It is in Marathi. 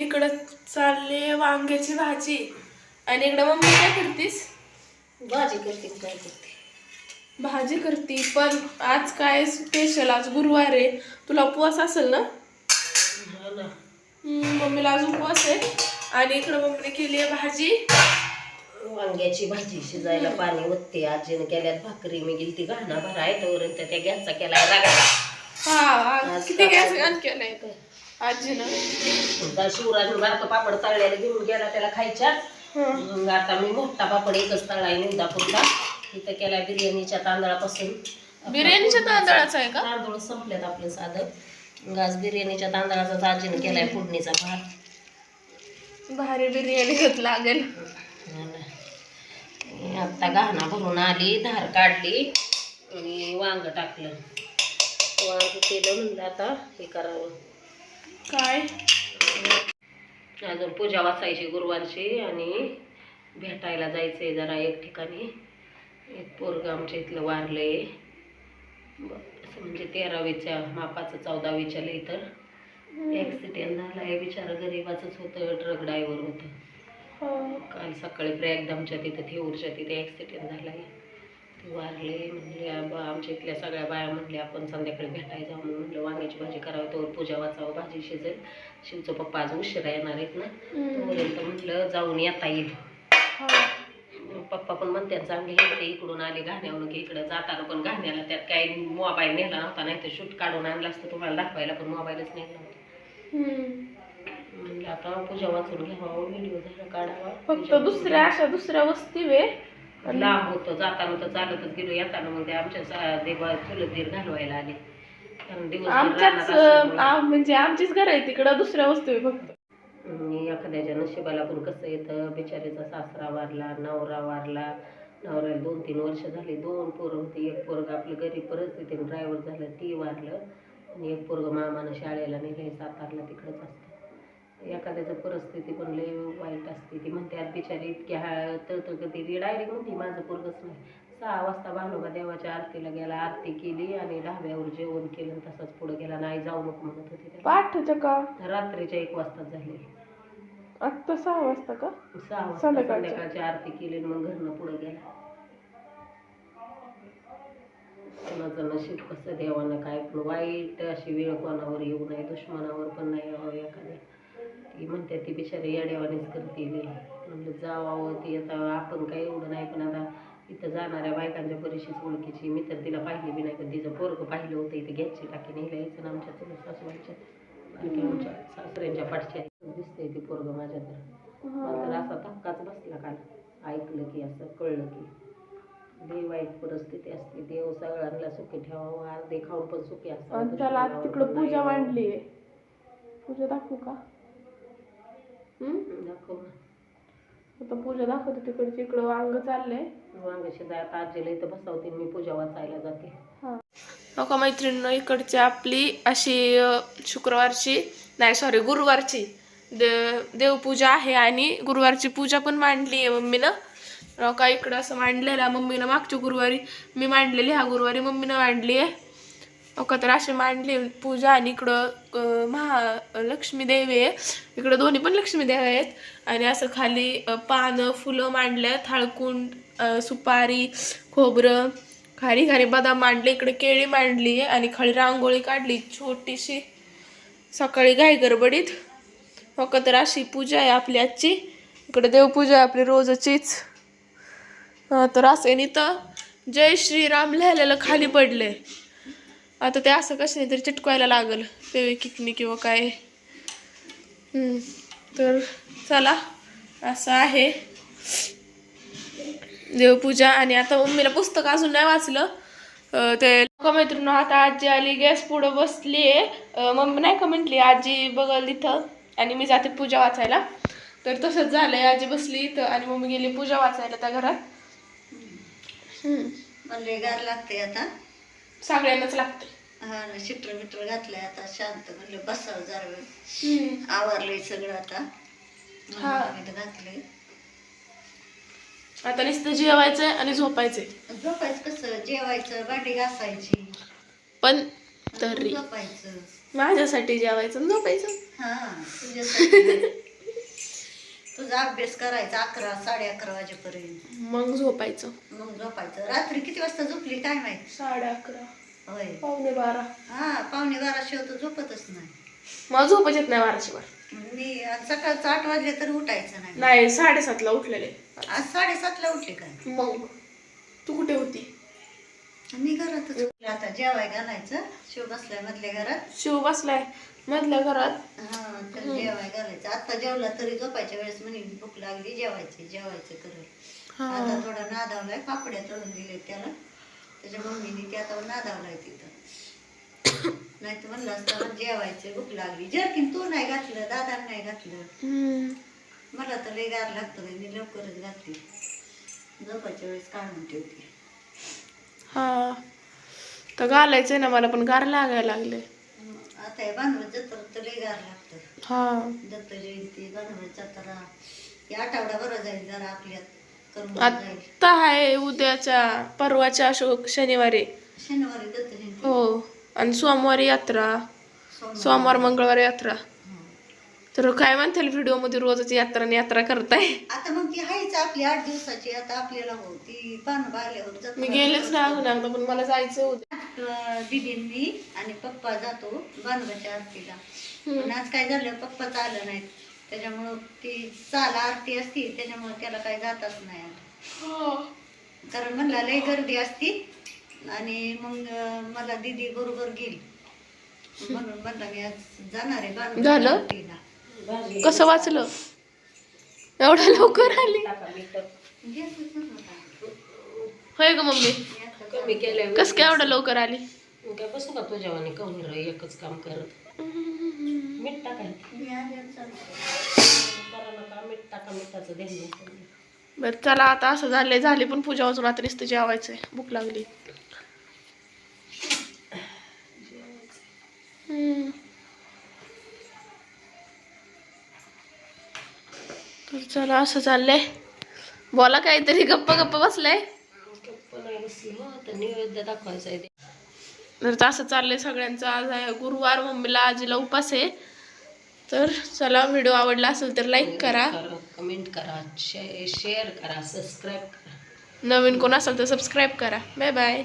इकडं चालले वांग्याची भाजी. आणि इकडं मम्मी काय करतीस? भाजी करते काय करते? भाजी करती पण आज काय स्पेशल आज गुरुवार आहे. तुला उपवास असेल ना? हो ना. हम्म, मम्मीला आज उपवास आहे. आणि इकडं मम्मीने केली आहे भाजी. वांग्याची भाजी शिजायला पाणी ओतते. आजीने केल्यात भाकरी. मी गेली ती घाणा भराय तर त्या गॅसचा रागा हा किती गॅस घाण केलाय आजीनं. त्या शिवराजने बारका पापड तळलेला घेऊन गेला त्याला खायच्या. मग आता मी मोठा पापड एकच तळाय निवदा पुरता इथं केला बिर्याणीच्या तांदळापासून. बिर्याणीच्या तांदळाचा आहे का? तांदूळ संपलेत आपलं साधं. मग आज बिर्याणीच्या तांदळाचा आजीने केलाय फोडणीचा भात. भारी बिर्याणी होत लागेल. आता गहना भरून आली धार काढली आणि वांग टाकलं. वांग केलं म्हणलं आता हे करावं. काय? अजून पूजा वाचायची गुरुवारची आणि भेटायला जायचंय जरा एक ठिकाणी. एक पोरग आमच्या इथलं वारलंय. ब- असं म्हणजे तेरावीच्या मापाचं चौदावीच्या लई तर. ॲक्सिडेंट झालाय बिचारा गरीबाचंच होतं ट्रक ड्रायव्हर होतं. हं. काल सकाळी प्रयागदामच्या तिथं थेऊरच्या तिथे ॲक्सिडेंट झालाय. ते वारले म्हणले बा आमच्या इथल्या सगळ्या बाया म्हणले आपण संध्याकाळी भेटायला जाऊ म्हणून म्हणलं वांग्याची भाजी करावी तोवर पूजा वाचावं भाजी शिजेल शिवचं पप्पा आज उशिरा येणार आहेत ना. तोपर्यंत म्हटलं जाऊन येता येईल हा. पप्पा पण म्हणतात चांगले येते इकडून आले घाण्यावरून की इकडं जाताना पण घाण्याला त्यात काही मोबाईल नेला नव्हता नाही तर शूट काढून आणला असतं तुम्हाला दाखवायला पण मोबाईलच नेला नव्हता. म्हणलं आता पूजा वाचून घ्यावा व्हिडिओ झाला काढावा फक्त दुसऱ्या अशा दुसऱ्या वस्ती वे लांब होतं जाताना तर चालतच गेलो येताना मग ते आमच्या देवा चुलत दीर घालवायला आले. कारण आमच्याच म्हणजे आमचीच घर आहे तिकडं दुसऱ्या वस्ती आहे फक्त. आणि एखाद्याच्या नशिबाला पण कसं येतं बिचारीचा सासरा वारला नवरा वारला नवऱ्याला दोन तीन वर्ष झाली दोन पोरं होती एक पोरग आपलं गरीब परिस्थितीने ड्रायव्हर झालं ती वारलं आणि एक पोरग मामानं शाळेला नेलंय सातारला तिकडंच असतं. एखाद्याचं परिस्थिती पण लय वाईट असते. ती म्हणते आज बिचारी इतकी हा तळतळकती ती डायरेक्ट म्हणते माझं पोरगच नाही. सहा वाजता भानुका देवाच्या आरतीला गेला. आरती केली आणि ढाब्यावर जेवण केलं आणि तसाच पुढे गेला. नाही जाऊ नको म्हणत होती त्याला. पाठच्या का? रात्रीच्या एक वाजता झाले. आत्ता सहा वाजता का? सहा वाजता संध्याकाळच्या. संध्याकाळची आरती केली आणि मग घरनं पुढे गेला. कोणाचं नशीब कसं देवानं काय? पण वाईट अशी वेळ कोणावर येऊ नये दुश्मनावर पण नाही यावं एखाद्या ती म्हणते ती बिचारी येड्यावानीच करते. म्हणलं जावावं ती आता आपण काही एवढं नाही पण आता इथं जाणाऱ्या बायकांच्या बरीचशीच ओळखीची. मी तर तिला पाहिली बी नाही पण तिचं पोरगं पाहिलं होतं इथं गॅसची टाकी नेलं यायचं आणि आमच्या चुलत सासूबाईच्या. आमच्या सासऱ्यांच्या पाठच्या. दिसते ती पोरगं माझ्या तर. मला तर असा धक्काच बसला काल. ऐकलं की असं कळलं की. लई वाईट परिस्थिती असते. देव सगळ्यांना सुखी ठेवावं अर्धे खाऊन पण सुखी असतात. त्याला तिकडं पूजा मांडली आहे पूजा दाखवू का? दाखव आता पूजा दाखवते तिकडची इकडं वांग चाललंय. वांग्याशी जाय आता आजीला इथं बसवते मी पूजा वाचायला जाते. हा. नका मैत्रिणीनं इकडची आपली अशी शुक्रवारची नाही सॉरी गुरुवारची दे देवपूजा आहे आणि गुरुवारची पूजा पण मांडली आहे मम्मीनं. नका इकडं असं मांडलेलं मम्मीनं मागच्या गुरुवारी मी मांडलेली ह्या गुरुवारी मम्मीनं मांडली आहे. नका तर अशी मांडली पूजा आणि इकडं महा लक्ष्मीदेवी आहे. इकडं दोन्ही पण लक्ष्मीदेवी आहेत. आणि असं खाली पानं फुलं मांडल्यात. हळकुंड सुपारी खोबरं खारी खारी बदाम मांडले. इकडे केळी मांडली आहे आणि खाली रांगोळी काढली. छोटीशी सकाळी गाय गडबडीत. हो तर अशी पूजा आहे आपली आजची. इकडे देवपूजा आहे आपली रोजचीच. तर असं आहे तर जय श्रीराम लिहायला खाली पडलंय आता ते असं कशाने तरी चिटकवायला लागल. फेविकिकनी किंवा काय. हम्म, तर चला असं आहे. देवपूजा आणि आता मम्मीला पुस्तक अजून नाही वाचलं. ते लोक मैत्रिणी आता आजी आली गॅस पुढं बसली आहे. मम्मी नाही का म्हटली आजी बघल इथं आणि मी जाते पूजा वाचायला. तर तसंच झालंय आजी बसली इथं आणि मम्मी गेली पूजा वाचायला त्या घरात. म्हणले गार लागते आता. सगळ्यांनाच लागते हा ना शिटर बिटर घातलंय आता शांत म्हणलं बसावं जरा वेळ. आवरलंय सगळं आता. हा. म्हणून घातलंय. आता नुसतं जेवायचंय आणि झोपायचंय. झोपायचं कसं? जेवायचं भांडी घासायची. पण तरी. झोपायचं. माझ्यासाठी जेवायचं आणि झोपायचं. हा तुझ्यासाठी. तुझा अभ्यास करायचा अकरा साडे अकरा वाजेपर्यंत. मग झोपायचं. मग झोपायचं. रात्री किती वाजता झोपली काय माहीत? साडे अकरा. होय. पावणे बारा. हा पावणे बारा शिवाय तर झोपतच नाही. मला झोपच येत नाही बाराची बार मी आज सकाळचं आठ वाजले तरी उठायचं नाही. नाही साडेसातला उठलेले. आज साडेसातला उठले काय मग तू कुठे होती? मी घरातच उठले. आता जेवाय घालायचं. शिव बसलाय मधल्या घरात. शिव बसलाय मधल्या घरात. हा तर जेवाय घालायचं. आता जेवला तरी झोपायच्या वेळेस म्हणे भूक लागली जेवायचे जेवायचं करत हा. आता थोडा नादावलाय पापड्या तळून दिले त्याला. त्याच्या मम्मीने ते आता नादावलाय तिथं. नाही तर म्हणलं असतं "मग जेवायचं भूक लागली. जर्किन तू नाही घातलं दादा नाही घातलं. मला तर लय गार लागतं मी लवकरच घातली. झोपायच्या वेळेस काढून ठेवते. हा. तर घालायचंय ना मला पण गार लागायला लागले आता हे बांधवत जत्रा तर लय गार लागतं. हा. दत्त जयंती बांधवत जत्रा. हे आठवडा बरं जाईल जरा आपल्यात. आता आहे उद्याच्या परवाच्या शो- शनिवारी. शनिवारी दत्त जयंती. हो. आणि सोमवारी यात्रा. सोमवारी. मंगळवार यात्रा. तर काय म्हणतील व्हिडिओमध्ये रोजच यात्रा आणि यात्रा करताय? आता मग ती हायच आपली आठ दिवसाची. आता आपल्याला हो ती आल्यावर मी गेलेच ना अजून एकदा पण मला जायचं उद्या. अं, दीदी मी आणि पप्पा जातो बांधवाच्या आरतीला. पण आज काय झालं पप्पाच आलं नाहीत त्याच्यामुळं ती चाल आरती असती त्याच्यामुळं त्याला काय जातच नाही आलं. कारण म्हणला लय गर्दी असती आणि मग मला दीदी बरोबर गेली. म्हणून म्हणला मी आज जाणार आहे झालं? कसं वाचलं? एवढ्या लवकर आली. होय ग मम्मी. आता कमी केलं कस काय एवढं लवकर आली? मग काय बसू का तुझ्यावाने कहून रे एकच काम करत. मीठ टाकायचं. मीठ टाका मिठाचं ध्यान बरं चला आता असं झालंय झाली पण पूजा वाजून आता नुसतं जेवायचंय. भूक लागली. तर चला असं चाललंय. बोला काहीतरी गप्प गप्प बसलाय? गप्प नाही बसली हो तर नैवेद्य दाखवायचं आहे. तर असं चाललंय सगळ्यांचं. आज आहे गुरुवार मम्मीला आजीला उपास आहे. तर चला व्हिडिओ आवडला असेल तर लाईक करा. करा कमेंट करा शेअर करा सबस्क्राईब करा. नवीन कोण असेल तर सबस्क्राईब करा. Bye bye